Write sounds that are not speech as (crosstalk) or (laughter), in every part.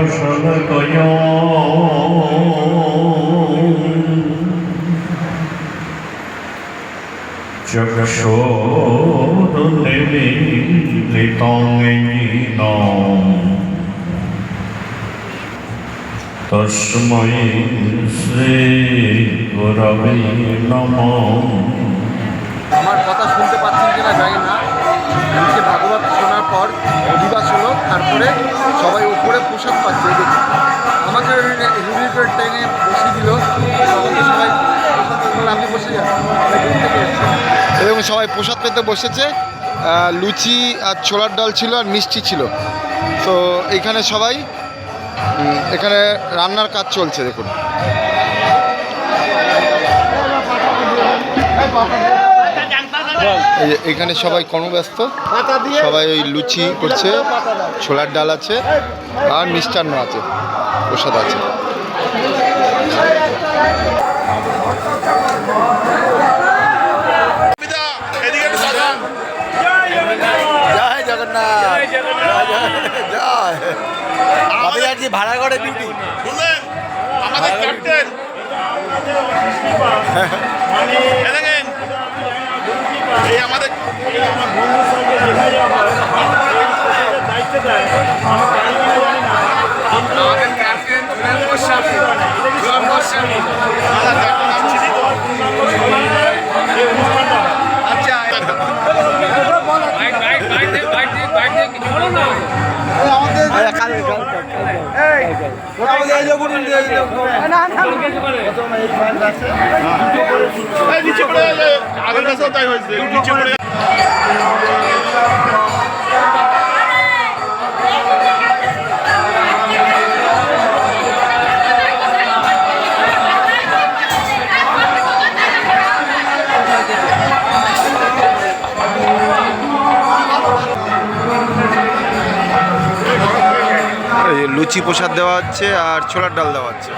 Roston গয় চক্ষুরলিতঙ্গিনম তস্মৈ শ্রীগুরবে নম আমার কথা শুনতে পাচ্ছেন কিনা জানি না। ভাগবত শোনার পর অভিবাস হলো তারপরে সবাই উপরে পোশাক পাচ্ছে আমাকে রুডির ট্রেনে বসিয়ে দিল। সবাই আপনি বসে যান। এবং সবাই প্রসাদ পেতে বসেছে। লুচি আর ছোলার ডাল ছিল আর মিষ্টি ছিল। তো এইখানে সবাই এখানে রান্নার কাজ চলছে, দেখুন। এখানে সবাই কর্মব্যস্ত। সবাই ওই লুচি করছে ছোলার ডাল আছে আর মিষ্টান্ন আছে প্রসাদ আছে। জয় জগন্নাথ জয় ভাড়া করে ডিউটি আমাদের ক্যাপ্টেন (laughs) এই আমাদের লুচি প্রসাদ দেওয়া হচ্ছে আর ছোলার ডাল দেওয়া হচ্ছে।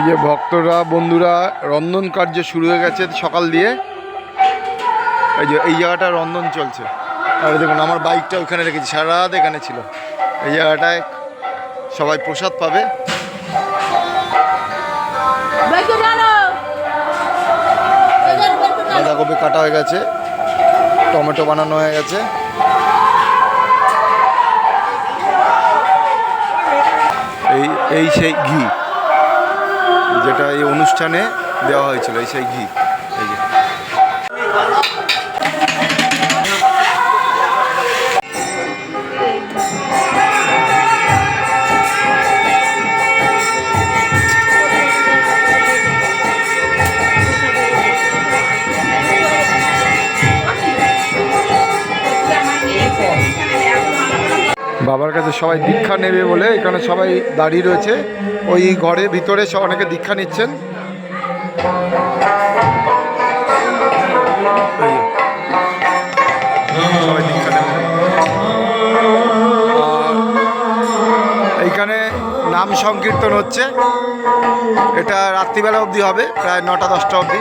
এই যে ভক্তরা বন্ধুরা রন্ধন কার্য শুরু হয়ে গেছে সকাল দিয়ে। এই যে এই জায়গাটা রন্ধন চলছে। আর দেখুন আমার বাইকটা ওখানে রেখেছি সারা রাত এখানে ছিল। এই জায়গাটায় সবাই প্রসাদ পাবে। বাঁধাকপি কাটা হয়ে গেছে টমেটো বানানো হয়ে গেছে। এই এই সেই ঘি। যেটা এই অনুষ্ঠানে দেওয়া হয়েছিল এই সেই ঘি। বাবার কাছে সবাই দীক্ষা নেবে বলে এখানে সবাই দাঁড়িয়ে রয়েছে। ওই ঘরের ভিতরে সব অনেকে দীক্ষা নিচ্ছেন। নেবে এইখানে নাম সংকীর্তন হচ্ছে। এটা রাত্রিবেলা অবধি হবে, প্রায় নটা, দশটা অবধি।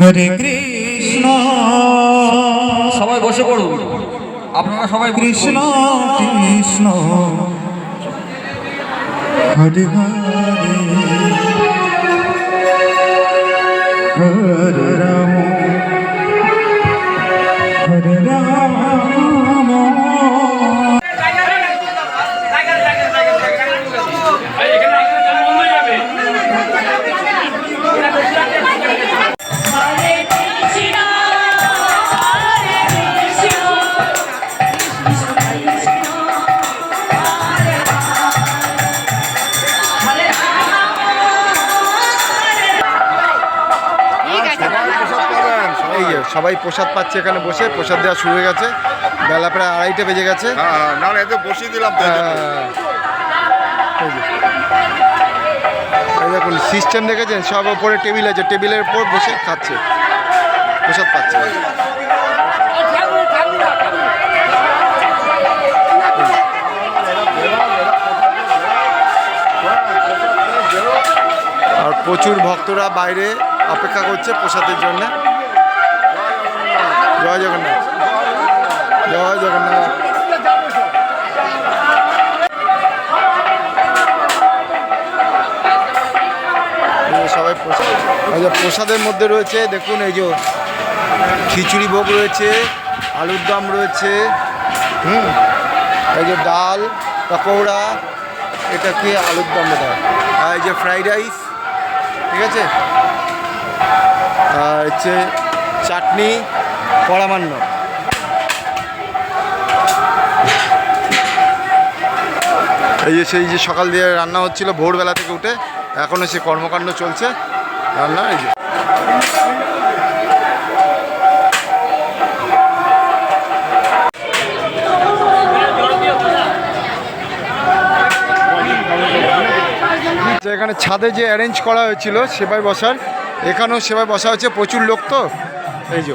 হরে কৃষ্ণ। সবাই বসে পড়ুন। আপনারা সবাই কৃষ্ণ কৃষ্ণ। হরে হরে। সবাই প্রসাদ পাচ্ছে এখানে বসে। প্রসাদ দেওয়া শুরু হয়ে গেছে। বেলা প্রায় আড়াইটে বেজে গেছে। হ্যাঁ, হ্যাঁ, না বসিয়ে দিলাম হ্যাঁ। দেখুন সিস্টেম দেখেছেন? সব ওপরে টেবিল আছে। টেবিলের উপর বসে খাচ্ছে। প্রসাদ পাচ্ছে। আর প্রচুর ভক্তরা বাইরে অপেক্ষা করছে প্রসাদের জন্য। জয় জগন্নাথ। জয় জগন্নাথ। সবাই প্রসাদ। প্রসাদের মধ্যে রয়েছে, দেখুন, এই যে খিচুড়ি ভোগ রয়েছে, আলুর দম রয়েছে, হুম, এই যে ডাল, পকৌড়া এটা কি আলুর দম হয়। আর এই যে ফ্রাইড রাইস, ঠিক আছে? আর হচ্ছে চাটনি পরামান্ন এই যে সেই যে সকাল দিয়ে রান্না হচ্ছিল, ভোরবেলা থেকে উঠে এখনও সে কর্মকাণ্ড চলছে। রান্না, এই যে। এখানে ছাদে যে অ্যারেঞ্জ করা হয়েছিল সেবাই বসার, এখানেও সেবাই বসা হয়েছে, প্রচুর লোক তো। এই যে।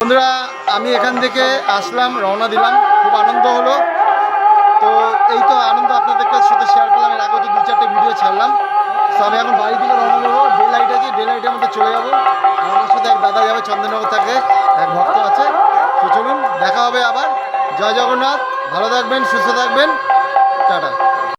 বন্ধুরা, আমি এখান থেকে আসলাম, রওনা দিলাম। খুব আনন্দ হলো। তো এই তো আনন্দ আপনাদেরকে সাথে শেয়ার করলাম। এর আগেও তো দু চারটে ভিডিও ছাড়লাম। তো আমি এখন বাড়ি থেকে রওনা দেবো। ডে লাইট আছে ডে লাইটের মধ্যে চলে যাব। আমার সাথে এক দাদা যাবে চন্দননগর থেকে। এক ভক্ত আছে। তো চলুন, দেখা হবে আবার। জয় জগন্নাথ। ভালো থাকবেন, সুস্থ থাকবেন। টাটা।